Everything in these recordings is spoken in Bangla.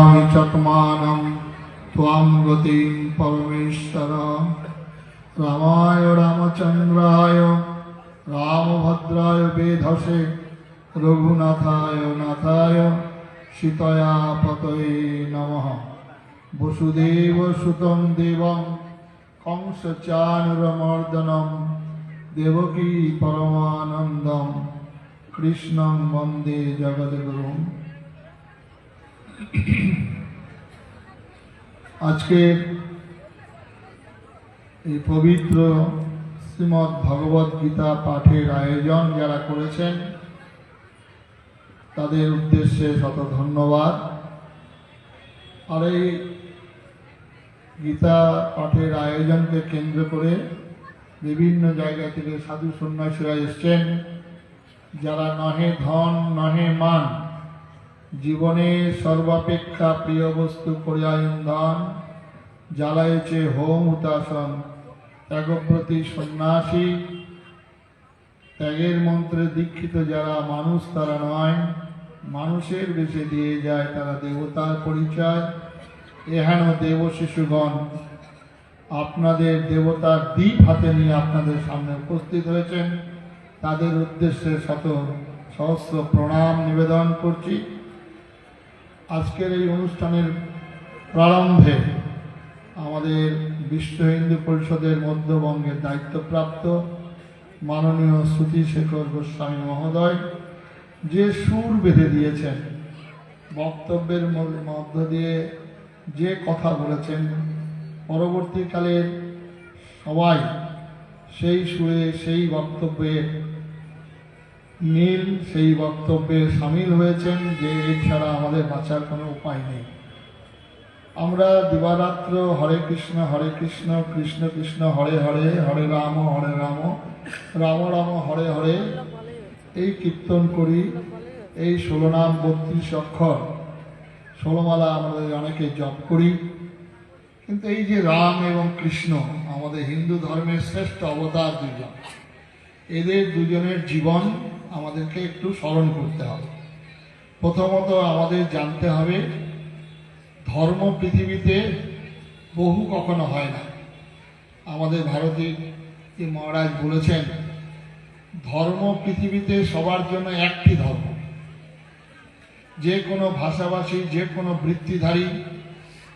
चत्मानं त्वां गतिं परमेश्वर रामाय रामचन्द्राय रामभद्राय वेधसे रघुनाथाय नाथाय सीतया पतये नमः वसुदेवसुतं देवं कंसचानुरमर्दनं देवकी परमानन्दं कृष्णं वन्दे जगद्गुरुम् আজকের এই পবিত্র শ্রীমৎ ভগবত গীতা পাঠের আয়োজন যারা করেছেন, তাদের উদ্দেশ্যে শত ধন্যবাদ। আর এই গীতা পাঠের আয়োজনকে কেন্দ্র করে বিভিন্ন জায়গা থেকে সাধু সন্ন্যাসীরা এসছেন, যারা নহে ধন, নহে মান জীবনে সর্বাপেক্ষা প্রিয় বস্তু করিয়া ইন্ধন জ্বালাইছে হোম উতাসন ত্যাগপ্রতি সন্ন্যাসী, ত্যাগের মন্ত্রে দীক্ষিত যারা মানুষ তারা নয়, মানুষের বেশে দিয়ে যায় তারা দেবতার পরিচয়। এহেন দেব শিশুগণ আপনাদের দেবতার দ্বীপ হাতে নিয়ে আপনাদের সামনে উপস্থিত হয়েছেন। তাদের উদ্দেশ্যে শত সহস্র প্রণাম নিবেদন করছি। আজকের এই অনুষ্ঠানের প্রারম্ভে আমাদের বিশ্ব হিন্দু পরিষদের মধ্যবঙ্গের দায়িত্বপ্রাপ্ত মাননীয় শ্রুতি শেখর গোস্বামী মহোদয় যে সুর বেঁধে দিয়েছেন, বক্তব্যের মধ্য দিয়ে যে কথা বলেছেন, পরবর্তীকালে সবাই সেই সুরে, সেই বক্তব্যের মিল সেই বক্তব্যে সামিল হয়েছেন যে এছাড়া আমাদের বাঁচার কোনো উপায় নেই। আমরা দিবারাত্র হরে কৃষ্ণ হরে কৃষ্ণ কৃষ্ণ কৃষ্ণ, হরে হরে হরে রাম হরে রাম রাম রাম, হরে হরে। এই কীর্তন করি, এই ষোলো নাম বত্রিশ অক্ষর। ষোলোমালা আমাদের অনেকে জপ করি। কিন্তু এই যে রাম এবং কৃষ্ণ, আমাদের হিন্দু ধর্মের শ্রেষ্ঠ অবতার দুজন এদের দুজনের জীবন আমাদেরকে একটু স্মরণ করতে হবে। প্রথমত আমাদের জানতে হবে, ধর্ম পৃথিবীতে বহু কখনো হয় না। আমাদের ভারতীয় যে মহারাজ বলেছেন, ধর্ম পৃথিবীতে সবার জন্য একটি ধর্ম। যে কোনো ভাষাভাষী, যে কোনো বৃত্তিধারী,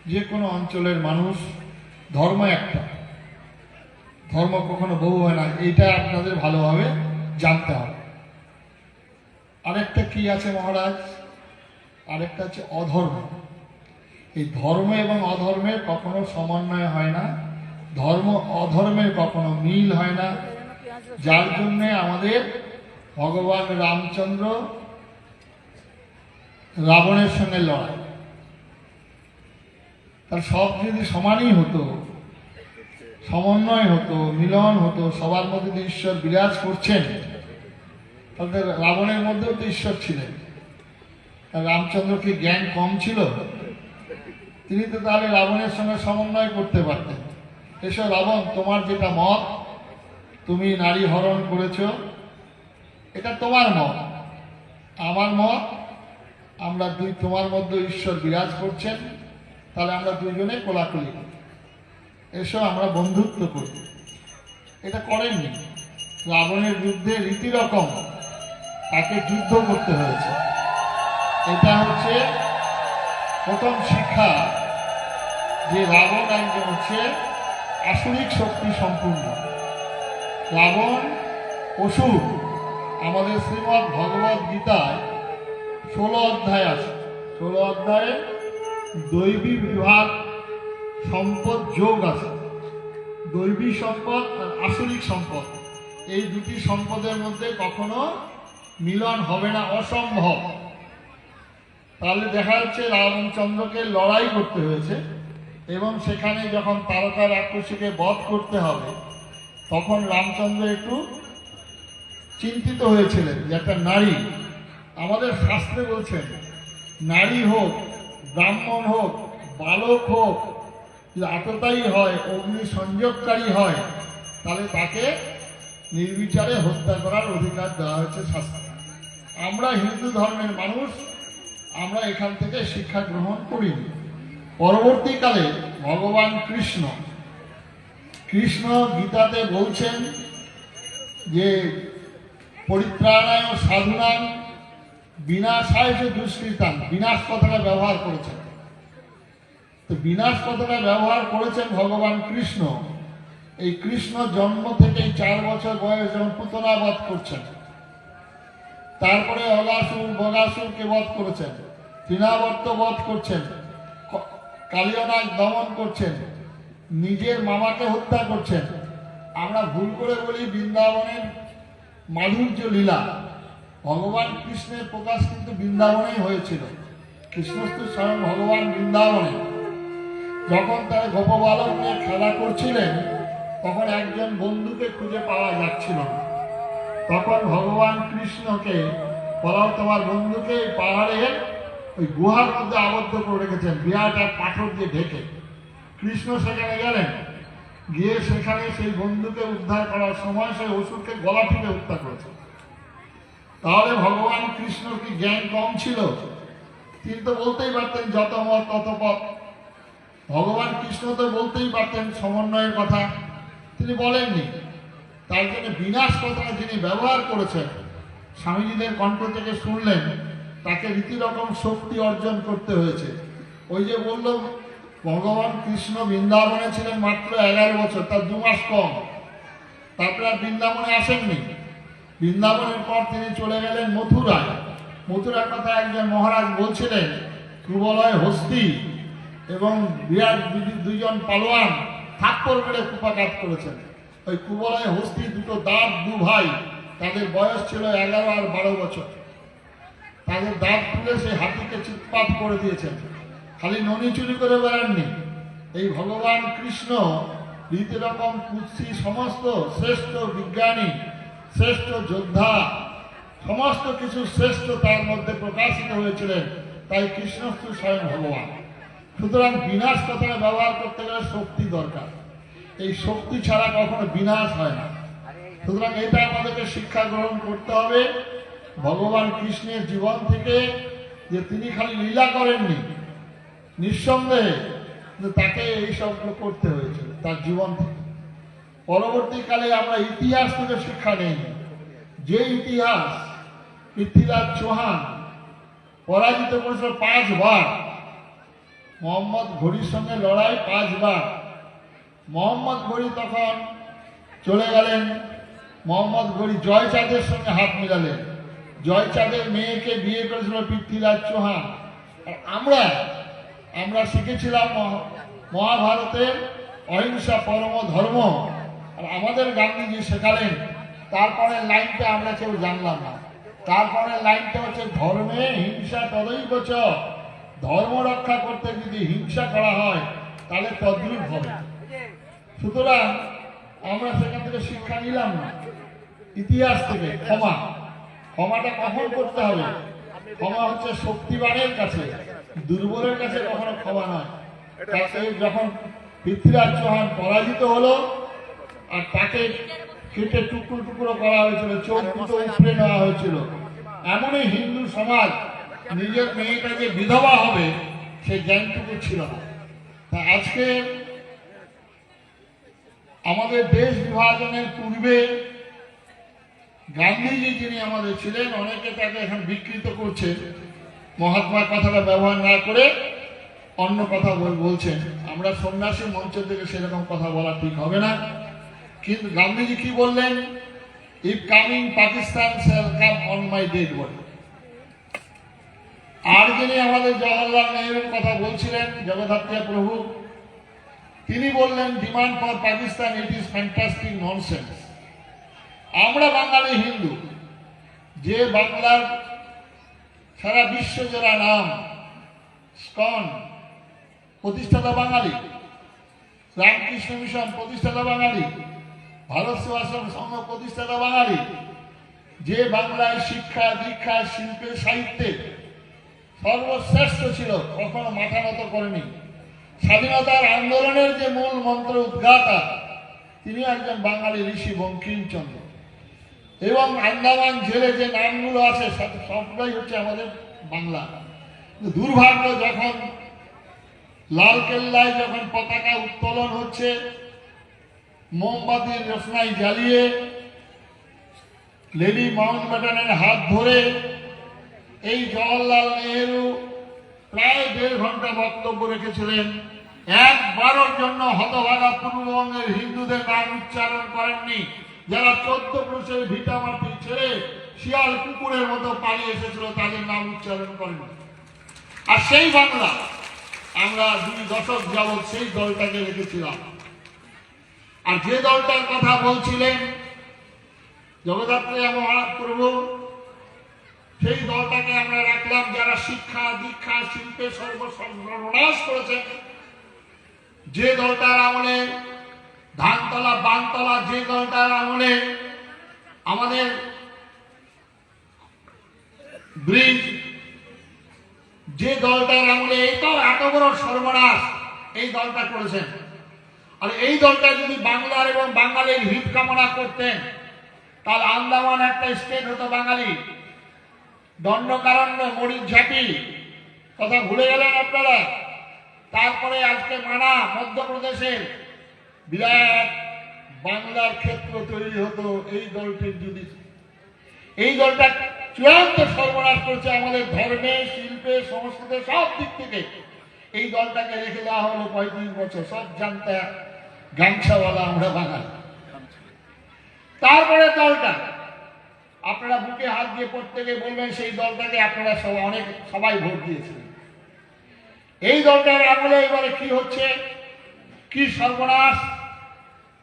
যে কোনো অঞ্চলের মানুষ, ধর্ম একটা। ধর্ম কখনো বহু হয় না, এইটা আপনাদের ভালোভাবে জানতে হবে। আরেকটা কি আছে মহারাজ? আরেকটা হচ্ছে অধর্ম। এই ধর্ম এবং অধর্মের কখনো সমন্বয় হয় না, ধর্ম অধর্মের কখনো মিল হয় না। যার জন্যে আমাদের ভগবান রামচন্দ্র রাবণের সঙ্গে লড়াই। তার সব যদি সমানই হতো সমন্বয় হতো, মিলন হতো, সবার মধ্যে যদি ঈশ্বর বিরাজ করছেন। তাহলে রাবণের মধ্যেও তো ঈশ্বর ছিলেন। রামচন্দ্র কি জ্ঞান কম ছিল? তিনি তো তাহলে রাবণের সঙ্গে সমন্বয় করতে পারতেন। এসো রাবণ, তোমার যেটা মত, তুমি নারী হরণ করেছ, এটা তোমার মত। আমার মত, আমরা দুই তোমার মধ্যে ঈশ্বর বিরাজ করছেন, তাহলে আমরা দুজনে কোলাকুলি। এসো আমরা বন্ধুত্ব করি। এটা করেননি। রাবণের বিরুদ্ধে রীতি রকম তাকে যুদ্ধ করতে হয়েছে। এটা হচ্ছে প্রথম শিক্ষা যে রাবণ একজন হচ্ছে আসরিক শক্তি সম্পূর্ণ। রাবণ অসুর আমাদের শ্রীমৎ ভগবত গীতায় ষোলো অধ্যায় আছে। ষোলো অধ্যায়ে দৈবী বিভাগ, সম্পদ যোগ আছে। দৈবী সম্পদ আর আসরিক সম্পদ। এই দুটি সম্পদের মধ্যে কখনো মিলন হবে না, অসম্ভব। তাহলে দেখা যাচ্ছে রামচন্দ্রকে লড়াই করতে হয়েছে এবং সেখানে যখন তারকার রাক্ষসীকে বধ করতে হবে, তখন রামচন্দ্র একটু চিন্তিত হয়েছিলেন যে একটা নারী, আমাদের শাস্ত্রে বলছেন, নারী হোক, ব্রাহ্মণ হোক, বালক হোক যদি আততায়ী হয়, অগ্নি সংযোগকারী হয়, তাহলে তাকে নির্বিচারে হত্যা করার অধিকার দেওয়া হয়েছে শাস্ত্রে। আমরা হিন্দু ধর্মের মানুষ, আমরা এখান থেকে শিক্ষা গ্রহণ করিনি পরবর্তীকালে ভগবান কৃষ্ণ কৃষ্ণ গীতাতে বলছেন যে, পরিত্রাণায় সাধুনাং বিনাশায় যে দুষ্কৃতান বিনাশ কথাটা ব্যবহার করেছেন। তো বিনাশ কথাটা ব্যবহার করেছেন ভগবান কৃষ্ণ? এই কৃষ্ণ জন্ম থেকে চার বছর বয়স পুতনা বধ করছেন, তারপরে অগাসুর বগাসুরকে বধ করেছেন, তৃণাবর্ত বধ করছেন কালিয়নাগ দমন করছেন, নিজের মামাকে হত্যা করছেন। আমরা ভুল করে বলি বৃন্দাবনের মাধুর্য লীলা। ভগবান কৃষ্ণের প্রকাশ কিন্তু বৃন্দাবনেই হয়েছিল। কৃষ্ণস্তু স্বয়ং ভগবান বৃন্দাবনে। যখন তারা গোপবালক নিয়ে খেলা করছিলেন, তখন একজন বন্ধুকে খুঁজে পাওয়া যাচ্ছিল। তখন ভগবান কৃষ্ণকে বলাও তোমার বন্ধুকে এই পাহাড়ের ওই গুহার মধ্যে আবদ্ধ করে রেখেছেন, বিরাট এক পাথর দিয়ে ঢেকে। কৃষ্ণ সেখানে গেলেন। গিয়ে সেখানে সেই বন্ধুকে উদ্ধার করার সময় সেই অসুরকে গলা টিপে হত্যা করেছে। তাহলে ভগবান কৃষ্ণর কি জ্ঞান কম ছিল? তিনি তো বলতেই পারতেন, যত মত তত পথ। ভগবান কৃষ্ণ তো বলতেই পারতেন সমন্বয়ের কথা। তিনি বলেননি। তার জন্য বিনাশ কথাটা যিনি ব্যবহার করেছেন, স্বামীজিদের কণ্ঠ থেকে শুনলেন, তাকে রীতিরকম শক্তি অর্জন করতে হয়েছে। ওই যে বলল, ভগবান কৃষ্ণ বৃন্দাবনে ছিলেন মাত্র এগারো বছর, তার দু মাস কম। তারপরে আর বৃন্দাবনে আসেননি। বৃন্দাবনের পর তিনি চলে গেলেন মথুরায়। মথুরার কথা একজন মহারাজ বলছিলেন কুবলয় হস্তি এবং বিরাট দুই- দুইজন পালোয়ান থাপ্পর মেরে কুপাঘাত করেছেন। ওই কুবলয় হস্তি দুটো দাঁত, দু ভাই, তাদের বয়স ছিল এগারো আর বারো বছর। তাদের দাঁত তুলে সেই হাতিকে চিৎপাত করে দিয়েছেন। খালি ননি চুরি করে বেড়াননি। এই ভগবান কৃষ্ণ রীতি রকম কুৎসি, সমস্ত শ্রেষ্ঠ বিজ্ঞানী, শ্রেষ্ঠ যোদ্ধা, সমস্ত কিছু শ্রেষ্ঠ তার মধ্যে প্রকাশিত হয়েছিলেন। তাই কৃষ্ণস্থ স্বয়ং ভগবান। সুতরাং বিনাশ কথাটা ব্যবহার করতে গেলে শক্তি দরকার। এই শক্তি ছাড়া কখনো বিনাশ হয় না। সুতরাং এটা আমাদেরকে শিক্ষা গ্রহণ করতে হবে। ভগবান কৃষ্ণের জীবন থেকে যে তিনি খালি লীলা করেননি, নিঃসন্দেহে তাকে এই সবগুলো করতে হয়েছিল তার জীবন থেকে। পরবর্তীকালে আমরা ইতিহাস থেকে শিক্ষা নেই। যে ইতিহাস পৃথ্বীরাজ চৌহান পরাজিত করেছিল পাঁচবার মোহাম্মদ ঘড়ির সঙ্গে লড়াই পাঁচবার। মোহাম্মদ ঘড়ি তখন চলে গেলেন। মোহাম্মদ ঘড়ি জয়চাঁদের সঙ্গে হাত মিলালেন। জয়চাঁদের মেয়েকে বিয়ে করেছিল পৃথ্বীরাজ চৌহান। আর আমরা আমরা শিখেছিলাম মহাভারতের অহিংসা পরম ধর্ম। আর আমাদের গান্ধীজি শেখালেন, তারপরের লাইনটা আমরা কেউ জানলাম না। তারপরের লাইনটা হচ্ছে, ধর্মে হিংসা তদৈব চ। ধর্ম রক্ষা করতে যদি হিংসা করা হয়, তাহলে তদ্রুপ হবে। সুতরাং আমরা সেখান থেকে শিক্ষা নিলাম না। ইতিহাস থেকে ক্ষমা। ক্ষমাটা কখন করতে হবে? ক্ষমা হচ্ছে শক্তিবানের কাছে। দুর্বলের কাছে কখনো ক্ষমা নয়। তাকে যখন পৃথ্বীরাজ চৌহান পরাজিত হলো, আর তাকে কেটে টুকরো টুকরো করা হয়েছিল, চোখ দুটো উপড়ে নেওয়া হয়েছিল। এমনই হিন্দু সমাজ নিজের মেয়েটা যে বিধবা হবে, সে জ্ঞানটুকু ছিল না। তা আজকে আমাদের দেশ বিভাজনের পূর্বে গান্ধীজি যিনি আমাদের ছিলেন, অনেকে তাকে এখন বিকৃত করছে। মহাত্মার কথাটা ব্যবহার না করে অন্য কথা বল- বলছেন। আমরা সন্ন্যাসী মঞ্চ থেকে সেরকম কথা বলা ঠিক হবে না। কিন্তু গান্ধীজি কি বললেন? If coming Pakistan shall come on my dead body আর যিনি আমাদের জওয়াহরলাল নেহরুর কথা বলছিলেন, জগদ্ধাত্রী প্রভু, তিনি বললেন demand for Pakistan it is fantastic nonsense আমরা বাঙালি হিন্দু, যে বাংলার সারা বিশ্ব যারা নাম, স্কন, প্রতিষ্ঠাতা বাঙালি, রামকৃষ্ণ মিশন, প্রতিষ্ঠাতা বাঙালি, ভারত সেবাশ্রম সংঘ, প্রতিষ্ঠাতা বাঙালি, যে বাংলায় শিক্ষা, দীক্ষা শিল্পে সাহিত্যে সর্বশ্রেষ্ঠ ছিল, কখনো মাথা নত করেনি। স্বাধীনতার আন্দোলনের যে মূল মন্ত্র উদ্গাতা, তিনি একজন বাঙালি ঋষি বঙ্কিমচন্দ্র। এবং আন্দামান জেলে যে নামগুলো আছে সবটাই হচ্ছে আমাদের বাংলা। দুর্ভাগ্য যখন লাল কেল্লায় যখন পতাকা উত্তোলন হচ্ছে, মোমবাতির রোশনাই জ্বালিয়ে লেডি মাউন্ট ব্যাটানের হাত ধরে এই জওয়াহরলাল নেহেরু প্রায় দেড় ঘণ্টা বক্তব্য রেখেছিলেন। একবারের জন্য হতভাগা পূর্ববঙ্গের হিন্দুদের নাম উচ্চারণ করেননি। যারা চোদ্দ পুরুষের ভিটা মাটি ছেড়ে শিয়াল কুকুরের মতো পালিয়ে এসেছিল, তাদের নাম উচ্চারণ করেনি আর সেই বাংলা, আমরা দুই দশক যাবৎ সেই দলটাকে রেখেছিলাম। আর যে দলটার কথা বলছিলেন, জগদ্ধাত্রী মহাপ্রভু সেই দলটাকে আমরা রাখলাম যারা শিক্ষা, দীক্ষা, শিল্পে সর্বসর্বনাশ করেছে। যে দলটার আমলে ধানতলা, বানতলা, যে দলটার আমলে আমাদের ব্রিজ, যে দলটার আমলে এই তো এত বড় সর্বনাশ এই দলটা করেছেন আর এই দলটা যদি বাংলার এবং বাঙালির হিত কামনা করতেন, তাহলে আন্দামান একটা স্টেট হতো বাঙালি। দণ্ডকারণ্য মরিচ ঝাঁপি। কথা ভুলে গেলেন আপনারা? তারপরে আজকে মানা, মধ্যপ্রদেশের বিরাট বাংলার ক্ষেত্র তৈরি হতো এই দলটির যদি। এই দলটা চূড়ান্ত সর্বনাশ করেছে আমাদের ধর্মে, শিল্পে, সংস্কৃতে, সব দিক থেকে। এই দলটাকে রেখে দেওয়া হলো পঁয়ত্রিশ বছর। সব জানতে গামছাওয়ালা আমরা বাঙালি। তারপরে দলটা আপনারা বুকে হাত দিয়ে প্রত্যেকে বলবেন, সেই দলটাকে আপনারা সবাই অনেক সবাই ভোট দিয়েছিলেন এই দলটার আমলে এবারে কি হচ্ছে? কি সর্বনাশ?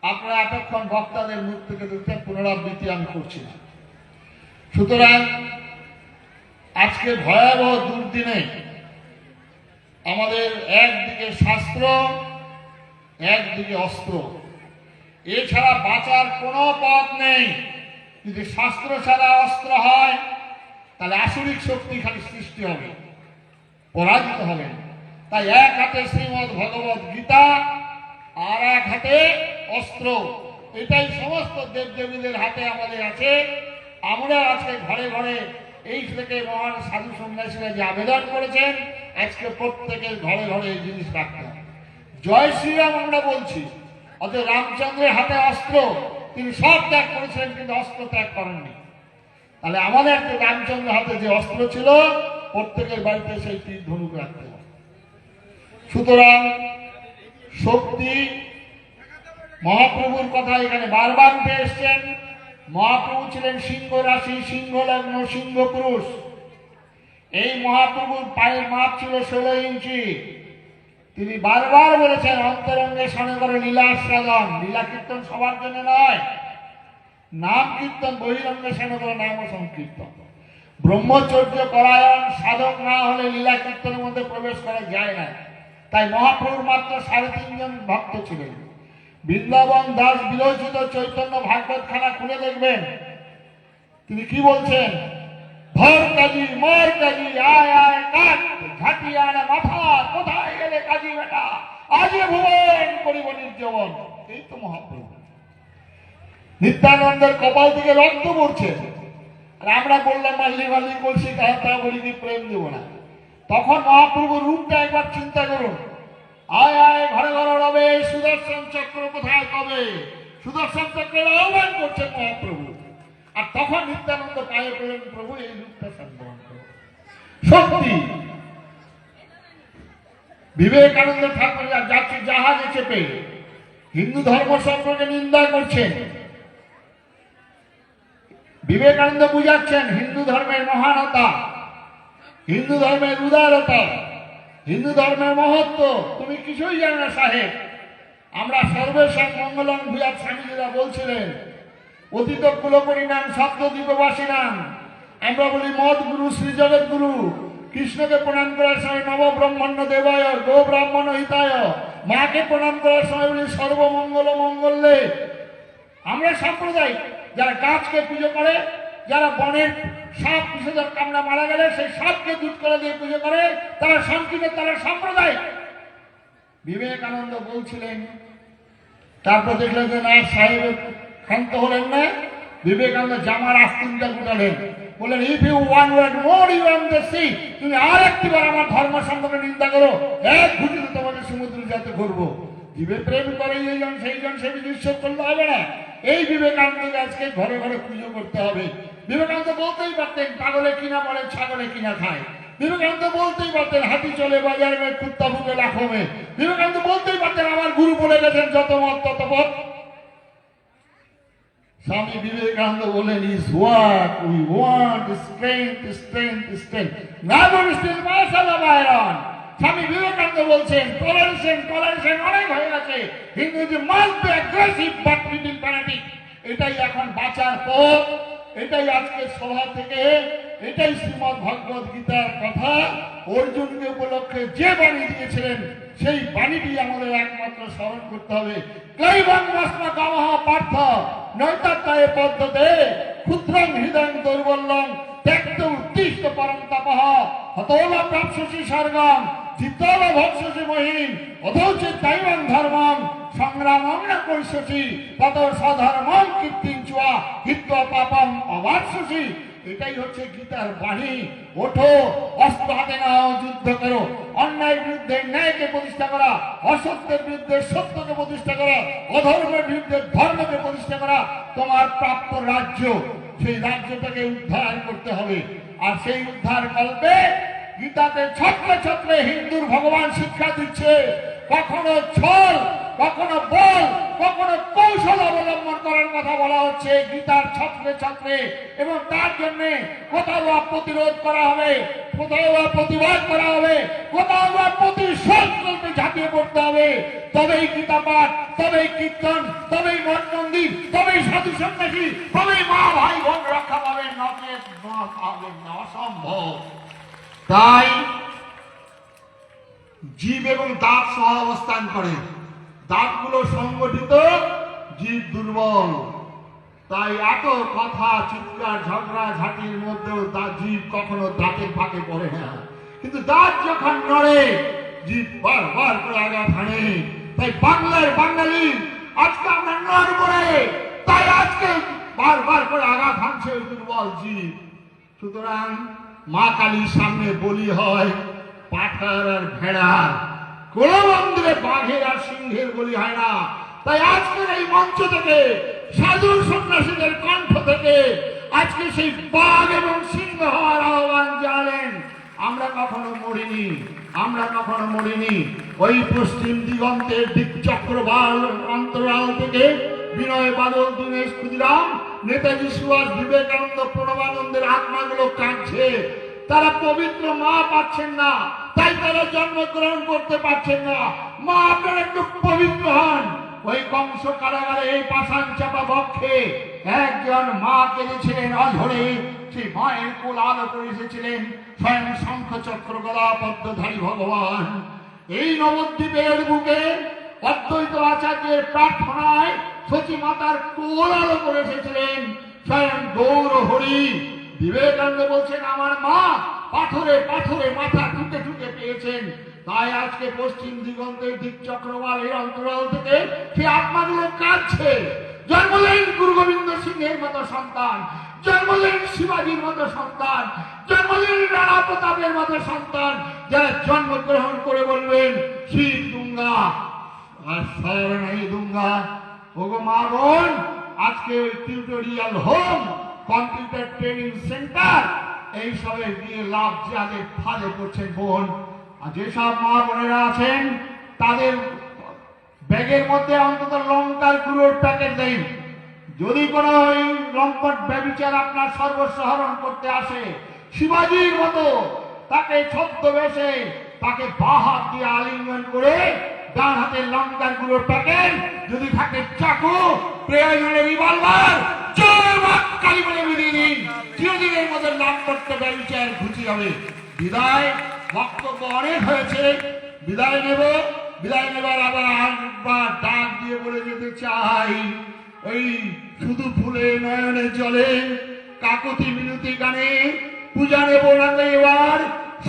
আপনারা এতক্ষণ বক্তাদের মুখ থেকে দেখতে পুনরাবৃত্তি আমি করছি না। সুতরাং আজকে ভয়াবহ দুর্দিনে আমাদের একদিকে শাস্ত্র, একদিকে অস্ত্র। এছাড়া বাঁচার কোনো পথ নেই। যদি শাস্ত্র ছাড়া অস্ত্র হয়, তাহলে আসরিক শক্তি খালি সৃষ্টি হবে, পরাজিত হবে। তাই এক হাতে শ্রীমদ ভগবত গীতা, আর এক হাতে অস্ত্র। এটাই সমস্ত দেবদেবীদের হাতে আমাদের আছে। আমরা আজকে ঘরে ঘরে এই থেকে মহান সাধু সন্ন্যাসীরা যে আবেদন করেছেন, আজকে প্রত্যেকের ঘরে ঘরে এই জিনিস রাখতে জয় শ্রীরাম আমরা বলছি অত রামচন্দ্রের হাতে অস্ত্র। তিনি সব ত্যাগ করেছিলেন, কিন্তু অস্ত্র ত্যাগ করেননি। তাহলে আমাদের রামচন্দ্র হাতে যে অস্ত্র ছিল, প্রত্যেকের বাড়িতে সেই তীর ধনুক রাখতে সুতরাং শক্তি মহাপ্রভুর কথা এখানে বারবার উঠে এসছেন। মহাপ্রভু ছিলেন সিংহ রাশি, সিংহ লগ্ন, সিংহ পুরুষ। এই মহাপ্রভুর পায়ের মাপ ছিল ষোলো ইঞ্চি। তিনি বারবার বলেছেন, অন্তরঙ্গে শনে করে লীলা আস্বাদন লীলা কীর্তন সবার জন্য নয়। নাম কীর্তন, বহিরঙ্গে শনে করে নাম ও সংকীর্তন। ব্রহ্মচর্য, পরায়ণ, সাধক না হলে লীলা কীর্তনের মধ্যে প্রবেশ করা যায় না। তাই মহাপ্রভুর মাত্র সাড়ে তিনজন ভক্ত ছিলেন। বৃন্দাবন দাস বিরোচিত চৈতন্য ভাগবত খানা খুলে দেখবেন। তিনি কি বলছেন? ধর কাজী মর কাজী আয় আয়, কাট। ঝাঁটিয়া মাথা কোথায় গেলে কাজী বেটা? আজে ভুবন করিব নির্জবন এই তো মহাপ্রভু। নিত্যানন্দের কপাল থেকে রক্ত পড়ছে। আর আমরা বললাম, মাল্লি মাল্লি বলছি, তাহা তা বলি কি প্রেম দেবো না। তখন মহাপ্রভুর রূপটা একবার চিন্তা করুন। আয় আয়, ঘরে ঘরে রবে, সুদর্শন চক্র কোথায় কবে? সুদর্শন চক্রের আহ্বান করছেন মহাপ্রভু। আর তখন নিত্যানন্দ পায়ে পেলেন, প্রভু, এই রূপটা করো। শক্তি বিবেকানন্দ ঠাকুর যাচ্ছে, জাহাজে চেপে হিন্দু ধর্ম সম্পর্কে নিন্দা করছেন। বিবেকানন্দ বুঝাচ্ছেন, হিন্দু ধর্মের মহানতা, হিন্দু ধর্মের উদারতা, হিন্দু ধর্মের মহত্ব, তুমি কিছুই জানো না, সাহেব। আমরা সর্বেশ্বর মঙ্গলম ভূয়ার স্বামীজিরা বলছিলেন অতীত কুলপরিণাম শব্দ দ্বীপবাসী নাম আমরা বলি মদ গুরু শ্রী জগৎ গুরু কৃষ্ণকে প্রণাম করার সময় নব ব্রহ্মণ্য দেবায় গো ব্রাহ্মণ হিতায়। মাকে প্রণাম করার সময় বলি সর্বমঙ্গল মঙ্গলে। আমরা সাম্প্রদায়িক যারা গাছকে পুজো করে, যারা বনের সাপ বিষধর কামড়া মারা গেলে সেই সাপকে দুধ করে দিয়ে পুজো করে, তারা সংকীর্ণ, তারা সাম্প্রদায়িক বিবেকানন্দ বলছিলেন, তারপর দেখলেন যে না, সাহেব ক্ষান্ত হলেন না, বিবেকানন্দ জামার আস্তিনটা গুটালেন। বললেন if you one word more you on the sea তুমি আর একটিবার আমার ধর্ম সম্পর্কে নিন্দা করো। এক ঘুটিতে তোমাকে সমুদ্র যাতে করব জীবে প্রেম করে এইজন সেইজন সে ঈশ্বর করলে হবে না। এই বিবেকানন্দকে আজকে ঘরে ঘরে পুজো করতে হবে। বিবেকানন্দ বলতেই পারতেন, পাগলে কিনা পড়ে ছাগলে কিনা খায়। বিবেকানন্দ বলতেই পারতেন, হাতি চলে বাজার, কুত্তা ভুকে লাখো মে বিবেকানন্দ বলতেই পারতেন, আমার গুরু বলে গেছেন, যত মত তত পথ। স্বামী বিবেকানন্দ বলেন is what we want strength strength strength Nagar strength মাসালা বায়রন স্বামী বিবেকানন্দ বলছেন টলারেশন টলারেশন অনেক হয়ে গেছে। Hindu must be aggressive but within fanatic এটাই এখন বাঁচার পথ। এটাই আজকে সভা থেকে, এটাই শ্রীমদ ভগবত গীতার কথা। অর্জুনকে উপলক্ষে যে বাণী দিয়েছিলেন, সেই বাণীটি আমাদের একমাত্র স্মরণ করতে হবে। ক্লৈবং মস্ম গামহ পার্থ নৈতাত্তায় পদ্ধতে, ক্ষুদ্রং হৃদয়ং দুর্বলং ত্যক্ত উত্তিষ্ট পরম তপঃ, হতোলা প্রাপসি স্বর্গম চিত্তল ভক্ষসি মহিম অথৌচিত দৈবং ধর্মম সংগ্রামং না কৈশসি তত স্বধর্মং কীর্তিঞ্চুয়া হিত্বা পাপম অবার্ষসি এটাই হচ্ছে গীতার বাণী। ওঠো, অস্ত্র হাতে নাও, যুদ্ধ করো। অন্যায়ের বিরুদ্ধে ন্যায়কে প্রতিষ্ঠা করা, অসত্যের বিরুদ্ধে সত্যকে প্রতিষ্ঠা করা, অধর্মের বিরুদ্ধে ধর্মকে প্রতিষ্ঠা করা, তোমার প্রাপ্ত রাজ্য। সেই রাজ্যটাকে উদ্ধার করতে হবে। আর সেই উদ্ধার কল্পে গীতাতে ছত্রে ছত্রে হিন্দুর ভগবান শিক্ষা দিচ্ছে, কখনো ছল কখনো বল কখনো কৌশল করার কথা বলা হচ্ছে, গীতার ছত্রে ছত্রে, এবং তার জন্য কোথাও প্রতিরোধ করা হবে, কোথাও প্রতিবাদ করা হবে, কোথাও প্রতিশোধ করতে ঝাঁপিয়ে পড়তে হবে। তবেই গীতা পাঠ, তবেই কীর্তন, তবেই মঠ মন্দির, তবেই সাধু সন্ন্যাসী, তবেই মা, ভাই, বোন রক্ষা না অসম্ভব। তাই জীব এবং দাঁত সহ অবস্থান করে। দাঁতগুলো সংগঠিত জীব দুর্বল। তাই এত কথা, চিৎকার, ঝগড়া, ঝাঁটির মধ্যেও তার জীব কখনো দাঁতের ফাঁকে পড়ে না। কিন্তু দাঁত যখন নড়ে, জীব বারবার করে আগা ভাঙে তাই বাংলার বাঙালি, আজকে আমরা নড় করে তাই আজকে বারবার করে আগা ভাঙছে দুর্বল জীব। সুতরাং মা কালীর সামনে বলি হয় পাঠার আর ভেড়ার কোন মন্দিরে বাঘের আর সিংহের বলি হয় না। তাই আজকের এই মঞ্চ থেকে সাধু সন্ন্যাসীদের কণ্ঠ থেকে আজকে সেই বাঘ এবং সিংহ হওয়ার আহ্বান জানেন। আমরা কখনো মরিনি, আমরা কখনো মরিনি। ওই পশ্চিম দিগন্তের দিক চক্রবাল অন্তরাল থেকে বিনয় বাদল, দীনেশ ক্ষুদিরাম, নেতাজি সুভাষ, বিবেকানন্দ, প্রণবানন্দের আত্মাগুলো কাঁদছে। তারা পবিত্র মা পাচ্ছেন না, তাই তারা জন্মগ্রহণ করতে পারছেন না। মা আপনারা একটু পবিত্র হন। ওই কংস কারাগারে এই পাষাণ চাপা বক্ষে একজন মা কেঁদেছিলেন অঝরে। সেই মায়ের কোল আলো করে এসেছিলেন স্বয়ং শঙ্খ চক্র গলা পদ্মধারী ভগবান। এই নবদ্বীপের বুকে অদ্বৈত আচার্যের প্রার্থনায় সচী মাতার কোল আলো করে এসেছিলেন স্বয়ং গৌর হরি। বিবেকানন্দ বলছেন, আমার মা পাথরে পাথরে মাথা ঠুকে ঠুকে পেয়েছেন। তাই আজকে পশ্চিম দিগন্তের দিক চক্রবালের অন্তরাল থেকে সে আত্মাগুলো কাঁদছে। জন্মলেন গুরু গোবিন্দ সিংহের মতো সন্তান। জন্মলেন শিবাজির মতো সন্তান। জন্মলেন রাণা প্রতাপের মতো সন্তান। যারা জন্মগ্রহণ করে বলবেন শিব দুঙ্গা। আর শরণাই দুঙ্গা। ওগো মা বোন, আজকে ওই tutorial home computer training centre এইসবের দিয়ে লাভ যাদের ফাঁদে করছেন বোন যেসব মা বোনেরা আছেন, তাদের ব্যাগের মধ্যে অন্তত লঙ্কার গুঁড়োর প্যাকেট দেন। যদি কোনো ওই লম্পট ব্যবিচার আপনার সর্বস্ব হরণ করতে আসে, শিবাজির মতো তাকে ছদ্মবেশে তাকে বাঁ হাত দিয়ে আলিঙ্গন করে ডান হাতে লঙ্কার গুঁড়োর প্যাকেট, যদি থাকে চাকু, প্রয়োজনে রিভলভার কালী বলে চিরদিনের মতো নাম ব্যবিচার ঘুচি হবে। বিদায়। বক্তব্য অনেক হয়েছে। বিদায় নেব। বিদায় নেবার আবার আরেকবার ডাক দিয়ে বলে যেতে চাই। ওই শুধু ফুলে নয়নে জলে, কাকতি মিনতি গানে পূজা নেব না এবার।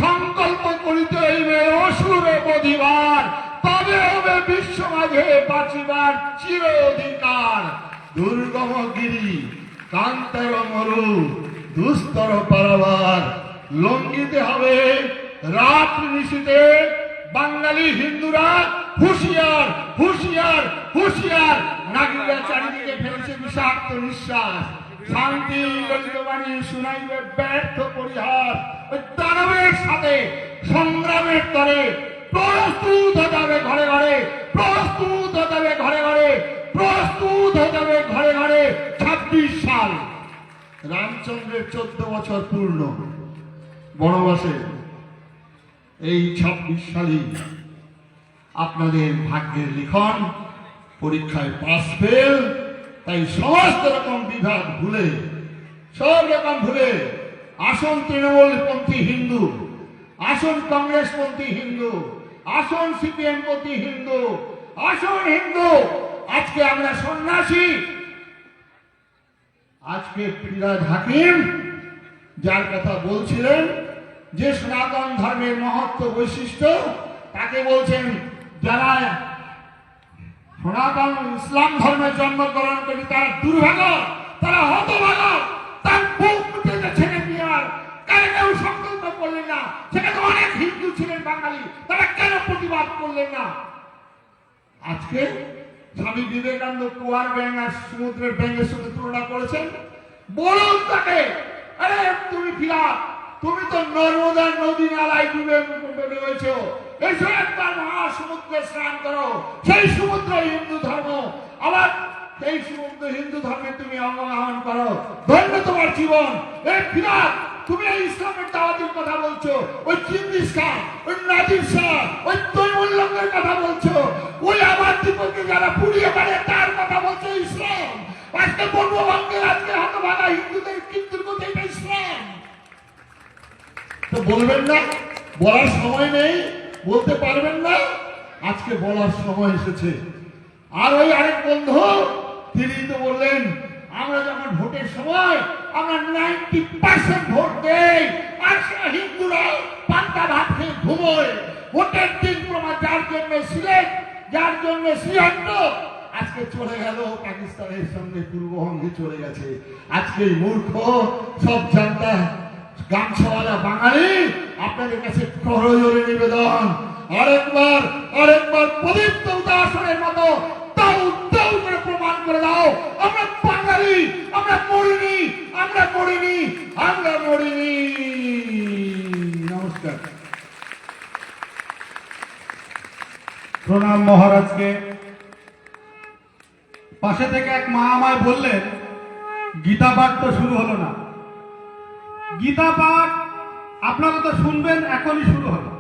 সংকল্প করিতে হইবে অসুর বধিবার। তবে হবে বিশ্ব মাঝে বাঁচিবার চির অধিকার দুর্গম গিরি কান্তর মরু দুস্তর পারাবার, লঙ্ঘিতে হবে রাত বাঙালি হিন্দুরা হুঁশিয়ার হুঁশিয়ার হুঁশিয়ার। নাগরিকরা চারিদিকে ফেলছে বিষাক্ত নিঃশ্বাস। শান্তি ললিত বাণী শুনাইবে, ব্যর্থ পরিহাস। ওই দানবের সাথে, সংগ্রামের তরে প্রস্তুত হতে হবে ঘরে ঘরে, প্রস্তুত হতে হবে ঘরে ঘরে, প্রস্তুত হতে হবে ঘরে ঘরে। ছাব্বিশ সাল। রামচন্দ্রের চোদ্দ বছর পূর্ণ। বনবাসে এই ছাব্বিশ সালে আপনাদের ভাগ্যের লিখন পরীক্ষায় পাস ফেল, তাই সমস্ত রকম বিভাগ ভুলে, সব রকম ভুলে আসন তৃণমূলপন্থী হিন্দু, আসন কংগ্রেসপন্থী হিন্দু, আসন সিপিএম পন্থী হিন্দু, আসন হিন্দু, আজকে আমরা সন্ন্যাসী। আজকে পৃথ্বীরাজ হাকিম যার কথা বলছিলেন যে সনাতন ধর্মের মহত্ব বৈশিষ্ট্য, তাকে বলছেন যারা সনাতন ইসলাম ধর্মে জন্মগ্রহণ করি তারা দুর্ভাগ্য তারা হতভাগ, তার করলেন না। অনেক হিন্দু বাঙালি। তারা প্রতিবাদ করলেন না? আজকে স্বামী বিবেকানন্দ সমুদ্রের ব্যাঙের সঙ্গে তুলনা করেছেন। বলুন তাকে, আরে তুমি ফিরাত। তুমি তো নর্মদা নদী নালায় ডুবে রয়েছ এসো একবার মহাসমুদ্রে স্নান করো, সেই সমুদ্র হিন্দু ধর্ম। আবার সেই সমুদ্র হিন্দু ধর্মে তুমি অঙ্গগ্রহণ করো। ধন্য তোমার জীবন। এ তুমি এই ইসলামের দাওয়াতের কথা বলছো, ওই চিঙ্গিস খান ওই নাজির শাহ ওই তৈমুল্লঙ্গের কথা বলছো। ওই আমার দীপকে যারা পুড়িয়ে পারে তার কথা বলছো ইসলাম। আজকে পূর্ববঙ্গের আজকে হতভাগা হিন্দুদের কিন্তু ইসলাম। তো বলবেন না, বলার সময় নেই, বলতে পারবেন না, আজকে বলার সময় এসেছে। আর ওই আরেক বন্ধু, তিনি তো বললেন, আমরা যখন ভোটের সময়, আমরা নাইনটি পার্সেন্ট ভোট দেই হিন্দুরা পান্তা ভাত খেয়ে ঘুমোয়। ভোটের দিন যার জন্য সিলেট যার জন্য শ্রীহট্ট আজকে চলে গেল পাকিস্তানের সঙ্গে পূর্ববঙ্গে চলে গেছে। আজকে মূর্খ, সব জানতা গামছাওয়ালা বাঙালি, আপনাদের কাছে করজোরে নিবেদন। আরেকবার আরেকবার পবিত্র উদাসনের মতো তাও তাও করে প্রমাণ করে দাও। আমরা বাঙালি, আমরা মরিনি আমরা মরিনি আমরা মরিনি। নমস্কার। প্রণাম মহারাজকে। পাশে থেকে এক মা আমায় বললেন গীতা পাঠ তো শুরু হলো না। গীতা পাঠ আপনারা তো শুনবেন এখনই শুরু হলো